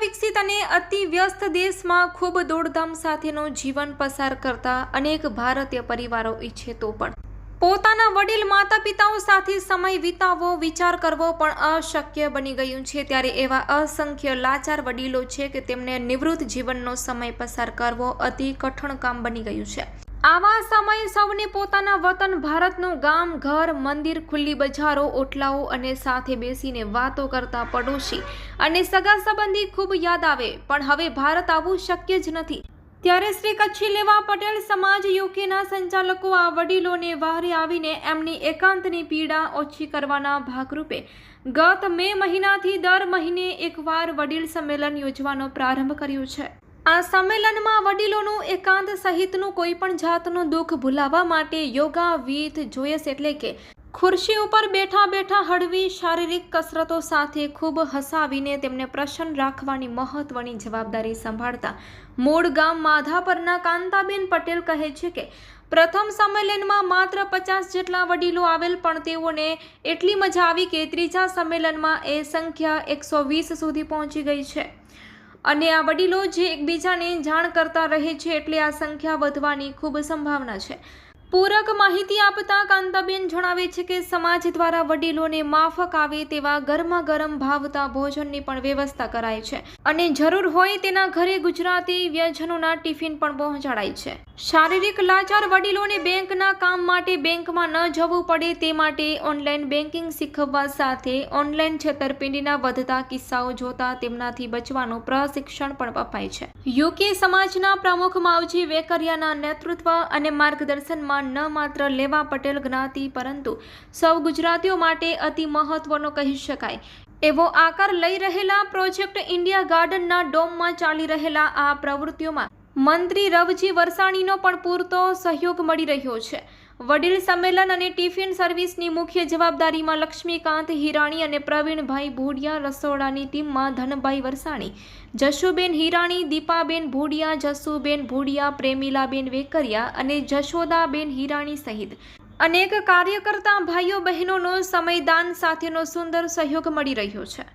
વિકસિત અને અતિ વ્યસ્ત દેશમાં ખૂબ દોડધામ સાથેનું જીવન પસાર કરતા અનેક ભારતીય પરિવારો ઈચ્છે તો પણ. પોતાના વડીલ માતા પિતાઓ સાથે સમય વિતાવવો, વિચાર કરવો પણ અશક્ય બની ગયું છે. ત્યારે એવા અસંખ્ય લાચાર વડીલો છે કે તેમને નિવૃત્ત જીવનનો સમય પસાર કરવો અતિ કઠણ કામ બની ગયું છે. આવા સમયે સૌને પોતાના વતન, ભારતનું ગામ, ઘર, મંદિર, ખુલ્લી બજારો, ઓટલાઓ અને સાથે બેસીને વાતો કરતા પડોશી અને સગા સંબંધી ખૂબ યાદ આવે. પણ હવે ભારત આવવું શક્ય જ નથી. ત્યારે શ્રી કચ્છી લેવા પટેલ સમાજ યુકેના સંચાલકો આ વડીલોને વારે આવીને એમની એકાંતની પીડા ઓછી કરવાના ભાગરૂપે ગત મે મહિનાથી દર મહિને એકવાર વડીલ સંમેલન યોજવાનો પ્રારંભ કર્યો છે. આ સંમેલનમાં વડીલોનું એકાંત સહિતનું કોઈ પણ જાતનું દુઃખ ભૂલાવવા માટે યોગા વીથ જોયસ એટલે કે ખુરશી ઉપર બેઠા બેઠા હળવી શારીરિક કસરતો સાથે ખૂબ હસાવીને તેમને પ્રસન્ન રાખવાની મહત્વની જવાબદારી સંભાળતા. મૂળ ગામ માધાપરના કાંતાબેન પટેલ કહે છે કે, પ્રથમ સંમેલનમાં માત્ર પચાસ જેટલા વડીલો આવેલ, પણ તેઓને એટલી મજા આવી કે ત્રીજા સંમેલનમાં એ સંખ્યા એકસો વીસ સુધી પહોંચી ગઈ છે. અને આ વડીલો જે એકબીજાને જાણ કરતા રહે છે એટલે આ સંખ્યા વધવાની ખૂબ સંભાવના છે. પૂરક માહિતી આપતા કાંતાબેન જણાવે છે કે સમાજ દ્વારા વડીલોને માફક આવે તેવા ગરમા ગરમ ભાવતા ભોજનની પણ વ્યવસ્થા કરાય છે. અને જરૂર હોય તેના ઘરે ગુજરાતી વ્યંજનોના ટિફિન પણ પહોંચાડાય છે. શારીરિક લાચાર વડીલોને બેંકના કામ માટે બેંકમાં ન જવું પડે તે માટે ઓનલાઈન બેન્કિંગ શીખવવા સાથે ઓનલાઈન છેતરપિંડીના વધતા કિસ્સાઓ જોતા તેમનાથી બચવાનું પ્રશિક્ષણ પણ અપાય છે. યુકે સમાજના પ્રમુખ માવજી વેકરિયાના નેતૃત્વ અને માર્ગદર્શનમાં ન માત્ર લેવા પટેલ જ્ઞાતિ, પરંતુ સૌ ગુજરાતીઓ માટે અતિ મહત્વનો કહી શકાય. એવો આકાર લઈ રહેલા પ્રોજેક્ટ ઇન્ડિયા ગાર્ડનના ડોમમાં ચાલી રહેલા આ પ્રવૃત્તિઓમાં મંત્રી રવજી વરસાણીનો પણ પૂરતો સહયોગ મળી રહ્યો છે. વડીલ સંમેલન અને ટિફિન સર્વિસની મુખ્ય જવાબદારીમાં લક્ષ્મીકાંત હિરાણી અને પ્રવીણભાઈ ભોડિયા રસોડાની ટીમમાં ધનભાઈ વરસાણી, જશુબેન હિરાણી, દીપાબેન ભોડિયા જસુબેન ભોડિયા, પ્રેમિલાબેન વેકરિયા અને જશોદાબેન હિરાણી સહિત અનેક કાર્યકર્તા ભાઈઓ બહેનોનો સમયદાન સાથેનો સુંદર સહયોગ મળી રહ્યો છે.